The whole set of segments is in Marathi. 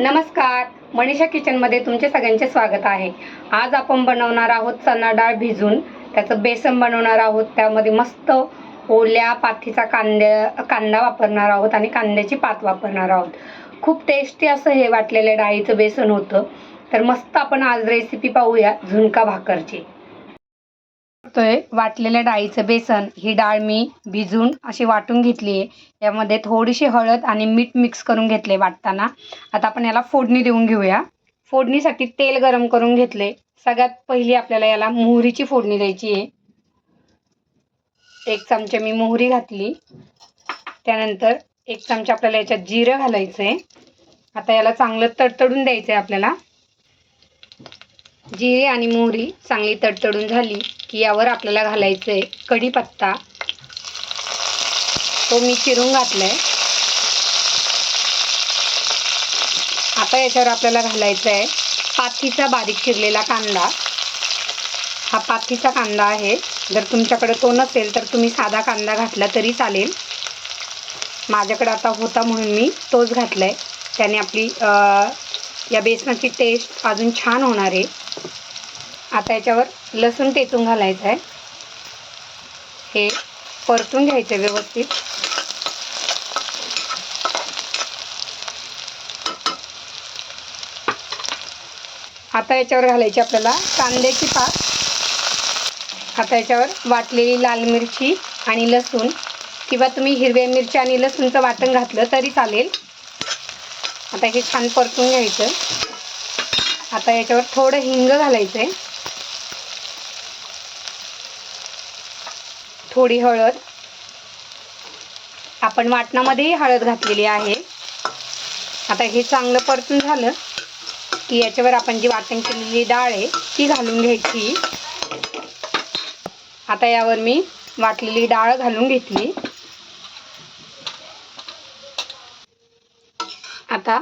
नमस्कार मनीषा किचनमध्ये तुमचे सगळ्यांचे स्वागत आहे. आज आपण बनवणार आहोत चणा डाळ भिजून. त्याचं बेसन बनवणार आहोत त्यामध्ये मस्त ओल्या पाथीचा कांद्या कांदा वापरणार आहोत आणि कांद्याची पात वापरणार आहोत. खूप टेस्टी असं हे वाटलेलं डाळीचं बेसन होतं. तर मस्त आपण आज रेसिपी पाहूया झुणका भाकरची. करतोय. वाटलेल्या डाळीचं बेसन ही डाळ मी भिजून अशी वाटून घेतली आहे. यामध्ये थोडीशी हळद आणि मीठ मिक्स करून घेतले वाटताना. आता आपण याला फोडणी देऊन घेऊया. फोडणीसाठी तेल गरम करून घेतले सगळ्यात पहिली आपल्याला याला मोहरीची फोडणी द्यायची आहे. एक चमचा मी मोहरी घातली. त्यानंतर एक चमचा आपल्याला याच्यात जिरं घालायचं आहे आता याला चांगलं तडतडून द्यायचं आहे आपल्याला. जिरे आणि मोहरी चांगली तडतडून झाली. की यावर आपल्याला घालायचं आहे कढीपत्ता. तो मी चिरून घातलाय. आता याच्यावर आपल्याला घालायचं आहे पाथीचा बारीक चिरलेला कांदा. हा पाथीचा कांदा आहे. जर तुमच्याकडे तो नसेल तर तुम्ही साधा कांदा घातला तरी चालेल. माझ्याकडे आता होता म्हणून मी तोच घातलाय. त्याने आपली या बेसनाची टेस्ट अजून छान होणार आहे. आता याच्यावर लसूण टेचून घालायचं आहे. हे परतून घ्यायचं आहे व्यवस्थित. आता याच्यावर घालायची आपल्याला कांद्याची पात. आता याच्यावर वाटलेली लाल मिरची आणि लसूण किंवा तुम्ही हिरव्या मिरची आणि लसूणचं वाटण घातलं तरी चालेल. आता हे छान परतून घ्यायचं. आता याच्यावर थोडं हिंग घालायचं आहे थोडी हळद. आपण वाटणामध्येही हळद घातलेली आहे. आता हे चांगलं परतून झालं की याच्यावर आपण जी वाटण केलेली डाळ आहे ती घालून घ्यायची. आता यावर मी वाटलेली डाळ घालून घेतली. आता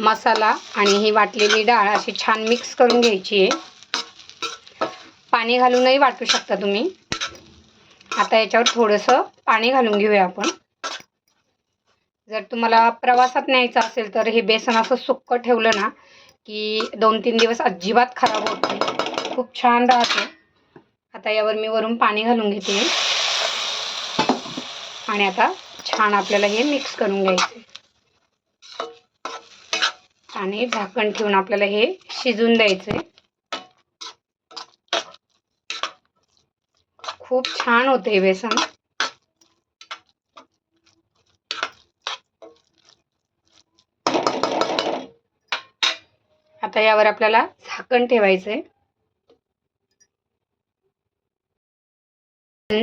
मसाला आणि ही वाटलेली डाळ अशी छान मिक्स करून घ्यायची आहे. पाणी घालूनही वाटू शकता तुम्ही. आता याच्यावर थोडंसं पाणी घालून घेऊया आपण. जर तुम्हाला प्रवासात न्यायचं असेल तर हे बेसन असं सुक्क ठेवलं ना की दोन तीन दिवस अजिबात खराब होत नाही. खूप छान राहते. आता यावर मी वरून पाणी घालून घेते. आणि आता छान आपल्याला हे मिक्स करून घ्यायचे आणि झाकण ठेवून आपल्याला हे शिजून द्यायचे खूप छान होते हे बेसन. आता यावर आपल्याला झाकण ठेवायचंय.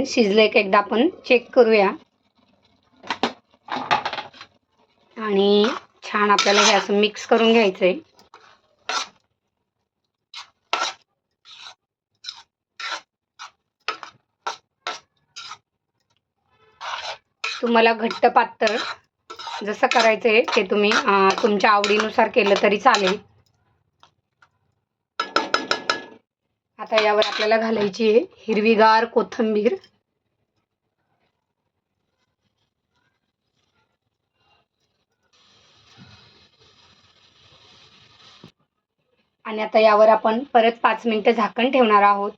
शिजलंय का एकदा आपण चेक करूया. आणि छान आपल्याला हे असं मिक्स करून घ्यायचंय. तुम्हाला घट्ट पातळ जसं करायचं आहे ते तुम्ही तुमच्या आवडीनुसार केलं तरी चालेल. आता यावर आपल्याला घालायची आहे हिरवीगार कोथिंबीर. आणि आता यावर आपण परत पाच मिनिटं झाकण ठेवणार आहोत.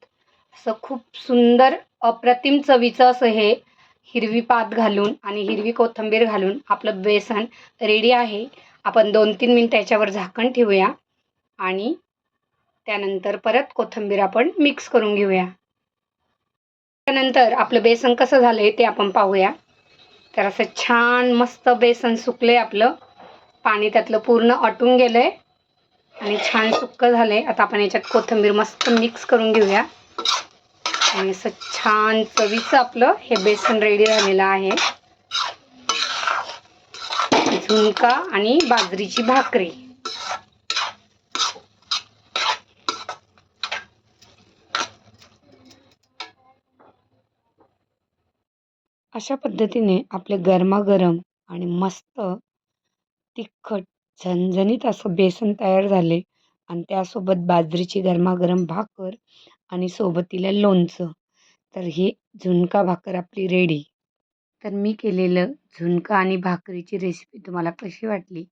असं खूप सुंदर अप्रतिम चवीचं असं हे हिरवी पात घालून आणि हिरवी कोथिंबीर घालून आपलं बेसन रेडी आहे. आपण दोन तीन मिनटं याच्यावर झाकण ठेवूया. आणि त्यानंतर परत कोथिंबीर आपण मिक्स करून घेऊया. त्यानंतर आपलं बेसन कसं झालं आहे ते आपण पाहूया. तर असं छान मस्त बेसन सुकलं आहे आपलं. पाणी त्यातलं पूर्ण अटून गेलं आहे आणि छान सुक्क झालं आहे आता आपण याच्यात कोथिंबीर मस्त मिक्स करून घेऊया. आणि असं छान चवीचं आपलं हे बेसन रेडी झालेलं आहे. झुणका आणि बाजरीची भाकरी. अशा पद्धतीने आपले गरमागरम आणि मस्त तिखट झणझणीत असं बेसन तयार झाले. आणि त्यासोबत बाजरीची गरमागरम भाकर आणि सोबतीला लोणचं. तर ही झुणका भाकर आपली रेडी तर मी केलेलं झुणका आणि भाकरीची रेसिपी तुम्हाला कशी वाटली?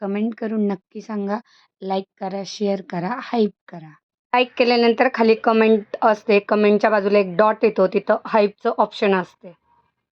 कमेंट करून नक्की सांगा. लाईक करा शेअर करा हाईप करा. लाईक केल्यानंतर खाली कमेंट असते. कमेंटच्या बाजूला एक डॉट येतो. तिथं हाईपचं ऑप्शन असते.